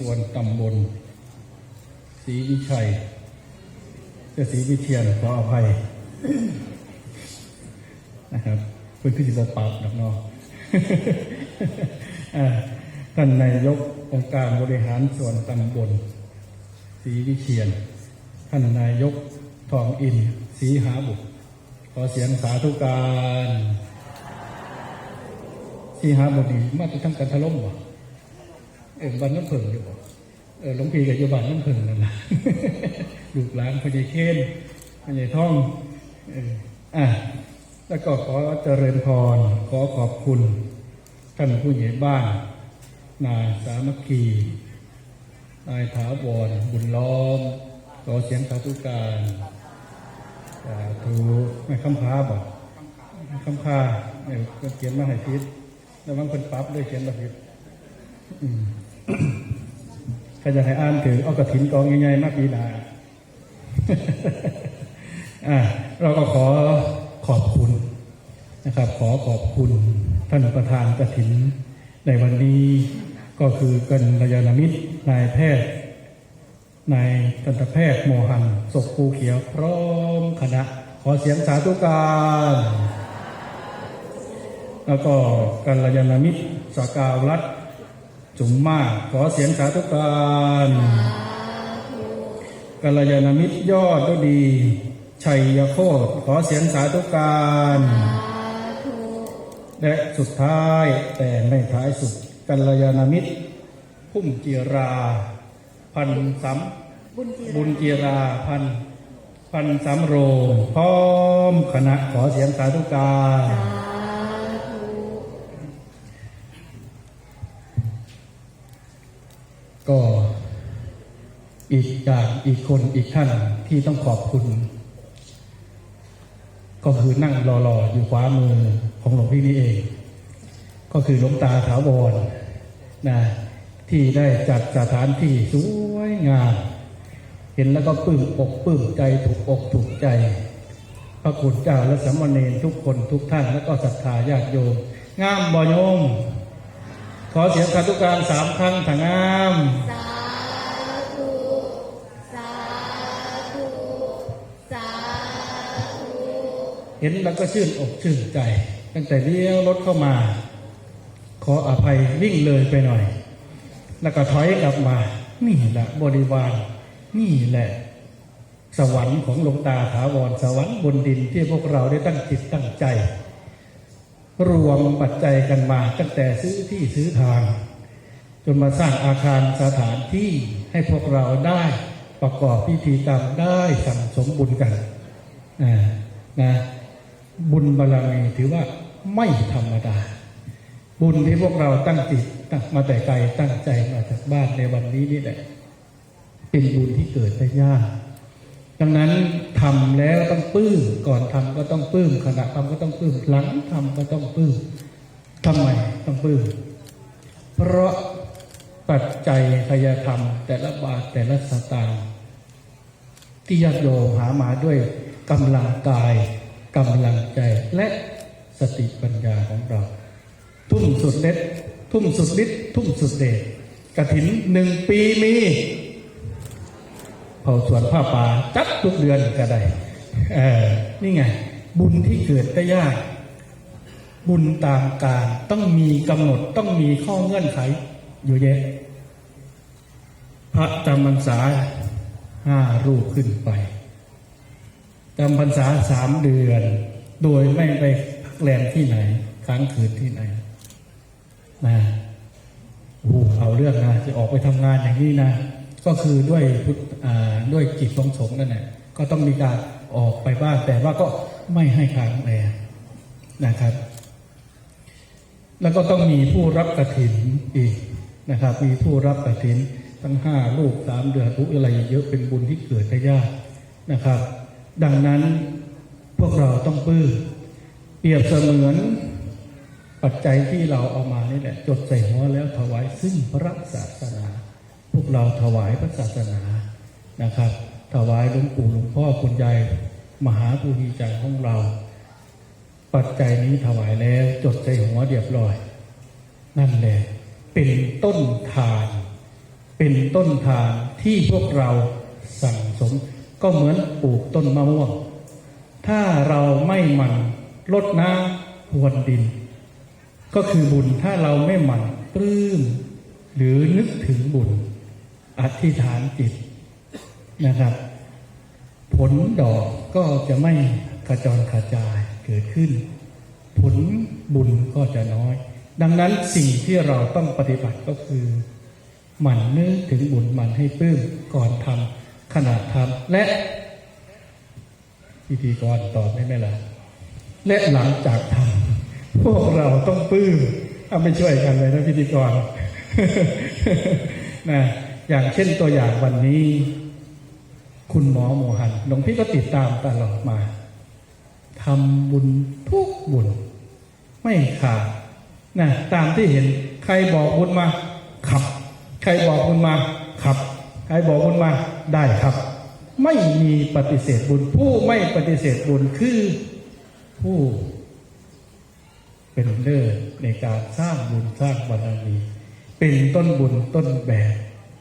ส่วนตำบลศรีวิชัยเจ้าศรีวิเทียนขออภัยนะครับเพื่อนขึ้นสิบปากนับนออ่าท่านนายกองค์การบริหารส่วนตำบลศรีวิเชียน ท่านนายกทองอินศรีหาบุตรขอเสียงสาธุการศรีหาบุตรนี่มาจะทำการถล่มวะ เออบ้านน้ำผึ้งอยู่เออหลวงพี่กับอยู่บ้านน้ำผึ้งนั่นนะลูกหลานพญายเคนพญายท่องเอออะแล้วก็ขอเจริญพร ขอขอบคุณท่านผู้ใหญ่บ้านนายสามัคคีนายถาวรบุญล้อมขอเสียงสาธุการสาธุไม่คำพาบอกคำพาเออก็เขียนมาให้พิษแล้วมันเป็นปั๊บด้วยเขียนมาพิษถ้าจะให้อ่านถึงเอากระถินกองใหญ่ๆมาปีนาอะเราก็ขอขอบคุณนะครับ ขอขอบคุณท่านประธานกระถิน ในวันนี้ก็คือกันรยานมิตรนายแพทย์นายทันตแพทย์โมหันศกภูเขียวพร้อมคณะ ขอเสียงสาธุการ แล้วก็กัลยาณมิตรสกาวรัฐ จุมมาขอเสียงสาธุการกัลยาณมิตรยอดก็ดี ชัยยโคตขอเสียงสาธุการ และสุดท้ายแต่ไม่ท้ายสุดกัลยาณมิตร พุ่มจีรา พันสำบุญจีบุญจีราพันพันสำโรงพร้อมคณะขอเสียงสาธุการ ก็อีกอยางอีกคนอีกท่านที่ต้องขอบคุณ ก็คือนั่งรอๆอยู่ขวามือของหลวงพี่นี่เอง ก็คือหลวงตาถาวรนะที่ได้จัดสถานที่สวยงามเห็นแล้วก็ปลื้มอกปลื้มใจถูกอกถูกใจ พระคุณเจ้าและสมณรทุกคนทุกท่าน แล้วก็ศรัทธาญาติโยมงามบ่โยม ขอเสียงสาธุการสามครั้งถางงามสาธุสาธุสาธุเห็นแล้วก็ชื่นอกชื่นใจ ตั้งแต่เลี้ยวรถเข้ามา ขออภัยวิ่งเลยไปหน่อย แล้วก็ถอยกลับมา นี่แหละบริวาร นี่แหละ สวรรค์ของหลวงตาถาวรสวรรค์บนดินที่พวกเราได้ตั้งจิตตั้งใจ รวมปัจจัยกันมาตั้งแต่ซื้อที่ซื้อทาง จนมาสร้างอาคารสถานที่ให้พวกเราได้ประกอบพิธีกรรมได้สั่งสมบุญกันนะบุญบารมีถือว่าไม่ธรรมดา บุญที่พวกเราตั้งจิตตั้งมาแต่ไกลตั้งใจมาจากบ้านในวันนี้นี่แหละ เป็นบุญที่เกิดได้ยาก ดังนั้นทำแล้วต้องปลื้มก่อนทำก็ต้องปลื้มขณะทำก็ต้องปลื้มหลังทำก็ต้องปลื้มทำไมต้องปลื้มเพราะปัจจัยพยธรรม แต่ละบาทแต่ละสตางค์ที่ญาติโยมหามาด้วยกำลังกายกำลังใจและสติปัญญาของเรา ทุ่มสุดเล็ดทุ่มสุดฤทธิ์ทุ่มสุดเดชกระถินหนึ่งปีมี เผาสวนผ้าป่าจัดทุกเดือนก็ได้เออนี่ไง บุญที่เกิดได้ยาก บุญตามการต้องมีกำหนดต้องมีข้อเงื่อนไข อยู่เยอะพระจำพรรษาห้ารูปขึ้นไปจำพรรษาสามเดือน โดยไม่ไปพักแรมที่ไหนค้างคืนที่ไหนนะโอ้เอาเรื่องนะจะออกไปทำงานอย่างนี้นะ ก็คือด้วยด้วยจิตของสงนั่นแหละก็ต้องมีการออกไปบ้างแต่ว่าก็ไม่ให้ค้างแรมนะครับ แล้วก็ต้องมีผู้รับกระถินอีกนะครับ มีผู้รับกระถินทั้งห้าลูกสามเดือนทุกอะไรเยอะเป็นบุญที่เกิดได้ยากนะครับ ดังนั้นพวกเราต้องปลื้มเปรียบเสมือนปัจจัยที่เราเอามานี่แหละจดใส่หัวแล้วถวายซึ่งพระศาสนา พวกเราถวายพระศาสนานะครับ ถวายหลวงปู่หลวงพ่อคุณยายมหาภูมิใจของเรา ปัจจัยนี้ถวายแล้วจดใส่หัวเรียบร้อย นั่นแหละเป็นต้นทาน เป็นต้นทางที่พวกเราสั่งสม ก็เหมือนปลูกต้นมะม่วง ถ้าเราไม่หมั่นลดน้ำพรวนดิน ก็คือบุญถ้าเราไม่หมั่นปลื้มหรือนึกถึงบุญ อธิษฐานจิตนะครับ ผลดอกก็จะไม่กระจรกระจายเกิดขึ้น ผลบุญก็จะน้อย ดังนั้นสิ่งที่เราต้องปฏิบัติก็คือหมั่นนึกถึงบุญหมั่นให้ปลื้มก่อนทำขณะทำและพิธีกรตอบได้ไหมล่ะและหลังจากทำพวกเราต้องปลื้มเอาไปช่วยกันเลยนะพิธีกรนะ อย่างเช่นตัวอย่างวันนี้ คุณหมอโมหันหลวงพี่ก็ติดตามตลอดมาทำบุญทุกบุญ ไม่ขาดนะตามที่เห็นใครบอกบุญมาขับ ใครบอกบุญมาขับ ใครบอกบุญมาได้ครับ ไม่มีปฏิเสธบุญ ผู้ไม่ปฏิเสธบุญคือผู้เป็นเลิศในการสร้างบุญสร้างบารมี เป็นต้นบุญต้นแบบ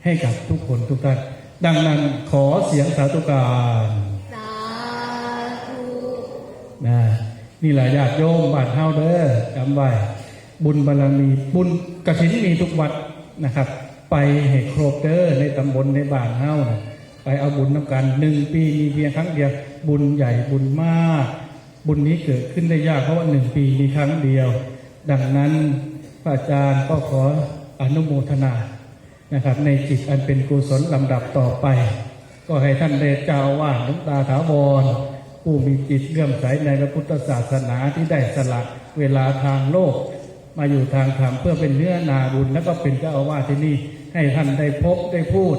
ให้กับทุกคนทุกท่าน ดังนั้นขอเสียงสาธุการสาธุนะนี่แหละญาติโยมบ้านเฮาเด้อจำไว้บุญบารมีบุญกฐินมีทุกวัดนะครับ ไปให้ครบเด้อในตำบลในบ้านเฮานะไปเอาบุญน้ำกันหนึ่งปีมีเพียงครั้งเดียว บุญใหญ่บุญมาก บุญนี้เกิดขึ้นได้ยากเพราะว่าหนึ่งปีมีครั้งเดียว ดังนั้นพระอาจารย์ก็ขออนุโมทนา นะครับในจิตอันเป็นกุศลลำดับต่อไป ก็ให้ท่านเดชเจ้าอาวาสหลวงตาถาวรผู้มีจิตเลื่อมใสในพระพุทธศาสนาที่ได้สละเวลาทางโลก มาอยู่ทางธรรมเพื่อเป็นเนื้อนาบุญแล้วก็เป็นเจ้าอาวาสที่นี่ให้ท่านได้พบได้พูด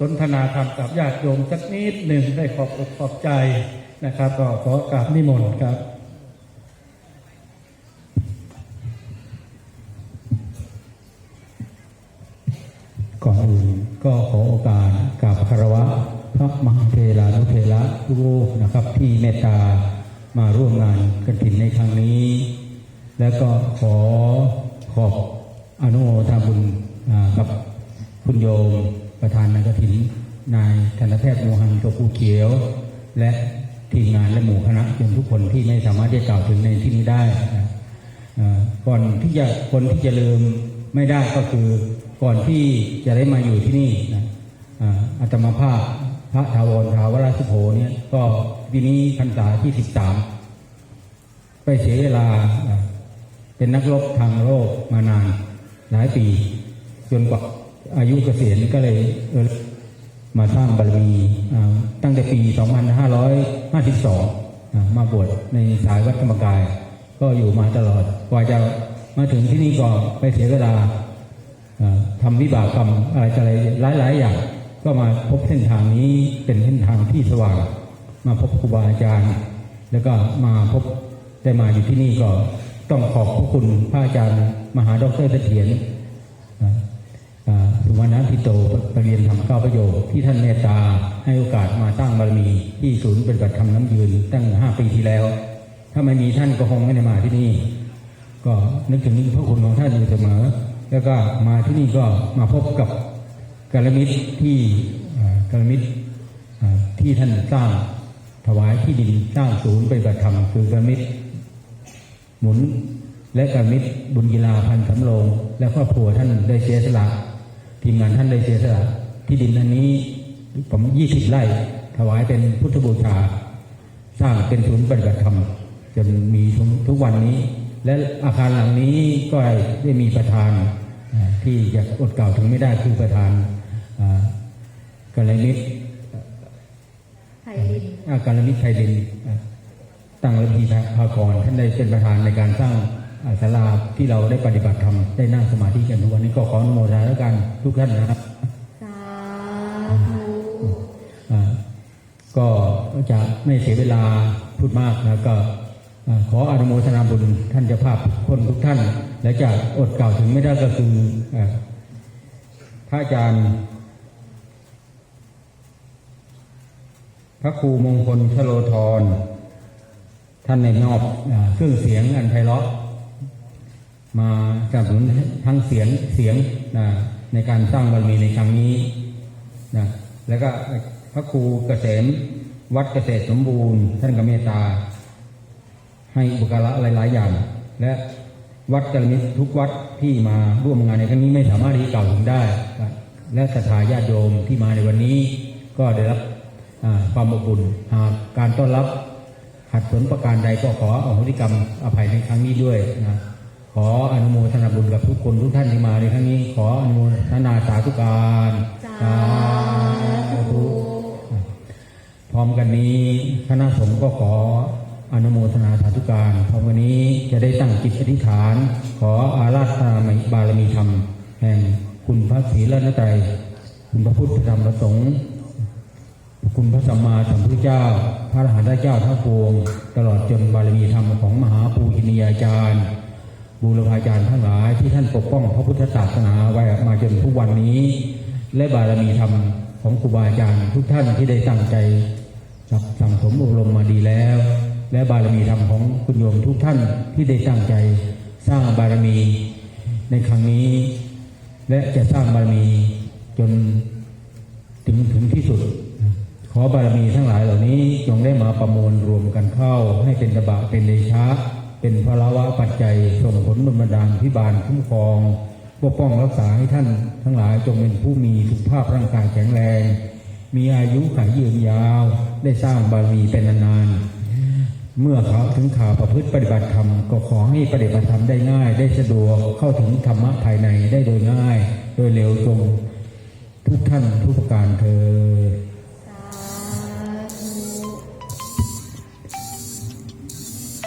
สนทนาธรรมกับญาติโยมสักนิดหนึ่งได้ขอบอกขอบใจนะครับ ก็ขอกราบนิมนต์ครับ มาร่วมงานกันถินในครั้งนี้ และก็ขอขอบอนุโมทนาบุญกับคุณโยมประธานนายกถิน นายธนแพทย์โมหันตบูเขียว และทีมงานและหมู่คณะเพื่อนทุกคนที่ไม่สามารถจะกล่าวถึงในที่นี้ได้ก่อนที่จะคนที่จะลืมไม่ได้ก็คือก่อนที่จะได้มาอยู่ที่นี่นะอ่าอาตมาภาพ พระทาวรทาวราชโภเนี่ยก็ปีนี้พรรษาที่สิบสามไปเสียเวลาเป็นนักรบทางโลกมานานหลายปี จนกว่าอายุเกษียณก็เลยเมาสร้างบารมีตั้งแต่ปี 2552อ่ามาบวชในสายวัดธรรมกาย ก็อยู่มาตลอด กว่าจะมาถึงที่นี่ก็ไปเสียเวลาทำวิบากกรรมอะไรอะไรหลายๆอย่าง ก็มาพบเส้นทางนี้เป็นเส้นทางที่สว่าง มาพบครูบาอาจารย์ แล้วก็มาพบได้มาอยู่ที่นี่ก็ต้องขอบพระคุณพระอาจารย์ มหาดรเสถียรสุวรรณพิโตปรเรียนธรรมเก้าประโยคที่ท่านเมตตาให้โอกาสมาตั้งบารมี ที่ศูนย์ปฏิบัติธรรมน้ำยืนตั้งห้าปีที่แล้ว ถ้าไม่มีท่านก็คงไม่ได้มาที่นี่ ก็นึกถึงพระคุณของท่านอยู่เสมอ แล้วก็มาที่นี่ก็มาพบกับ กาลมิตรที่กาลมิตรที่ท่านสร้างถวายที่ดินสร้างศูนย์ปฏิบัติธรรมคือกาลมิตรหมุนและการมิตรบุญกีฬาพันสำโรงและครอบครัวท่านได้เสียสละทีมงานท่านได้เสียสละที่ดินอันนี้ผมยี่สิบไร่ถวายเป็นพุทธบูชา สร้างเป็นศูนย์ปฏิบัติธรรมจนมีทุกวันนี้ และอาคารหลังนี้ก็ได้มีประธานที่อยากอดกล่าวถึงไม่ได้คือประธาน อ่ากัลยาณมิตรไทยลินอาการมิตรไทยดินอะตั้งระพีภากรท่านได้เป็นประธานในการสร้างอ่าศาลาที่เราได้ปฏิบัติธรรมได้นั่งสมาธิกันทุกวันนี้ก็ขออนุโมทนาแล้วกันทุกท่านนะครับสาธุอ่าก็จะไม่เสียเวลาพูดมากนะก็อ่าขออนุโมทนาบุญท่านเจ้าภาพทุกคนทุกท่าน และจะอดกล่าวถึงไม่ได้ก็คืออ่าพระอาจารย์ พระครูมงคลชโลธร ท่านในมอบเครื่องเสียงอันไพเราะมาสนับสนุนทั้งเสียงเสียงอ่าในการสร้างบารมีในครั้งนี้นะแล้วก็พระครูเกษมวัดเกษตรสมบูรณ์ ท่านก็เมตตา ให้อุปการะหลาย ๆ อย่าง และวัดกรมิตทุกวัดที่มาร่วมงานในครั้งนี้ไม่สามารถที่จะกล่าวถึงได้ และศรัทธาญาติโยมที่มาในวันนี้ก็ได้รับ ความอบอุ่นหากการต้อนรับขัดสนประการใดก็ขออโหสิกรรมอภัยในครั้งนี้ด้วยนะขออนุโมทนาบุญกับทุกคนทุกท่านที่มาในครั้งนี้ ขออนุโมทนาสาธุการสาธุพร้อมกันนี้คณะสงฆ์ก็ขออนุโมทนาสาธุการพร้อมกันนี้จะได้ตั้งจิตอธิษฐาน ขออาราธนาบารมีธรรม แห่งคุณพระศรีรัตนตรัยคุณพระพุทธธรรมพระสงฆ์ คุณพระสัมมาสัมพุทธเจ้า พระอรหันตเจ้าทั้งปวง ตลอดจนบารมีธรรมของมหาภูชินียาจารย์บูรพาจารย์ทั้งหลายที่ท่านปกป้องพระพุทธศาสนาไว้มาจนทุกวันนี้ และบารมีธรรมของครูบาอาจารย์ทุกท่านที่ได้ตั้งใจสั่งสมอบรมมาดีแล้ว และบารมีธรรมของคุณโยมทุกท่านที่ได้ตั้งใจสร้างบารมีในครั้งนี้ และจะสร้างบารมีจนถึงถึงที่สุด ขอบารมีทั้งหลายเหล่านี้จงได้มาประมวลรวมกันเข้า ให้เป็นตบะเป็นเดชะ เป็นพลวะปัจจัยส่งผลบุญบันดาลพิบาลคุ้มครองปกป้องรักษาให้ท่านทั้งหลายจงเป็นผู้มีสุขภาพร่างกายแข็งแรง มีอายุขัยยืนยาว ได้สร้างบารมีเป็นนานๆเมื่อเขาถึงข่าวประพฤติปฏิบัติธรรมก็ขอให้ปฏิบัติธรรมได้ง่าย ได้สะดวกเข้าถึงธรรมะภายในได้โดยง่าย โดยเร็วจงทุกท่านทุกประการเธอ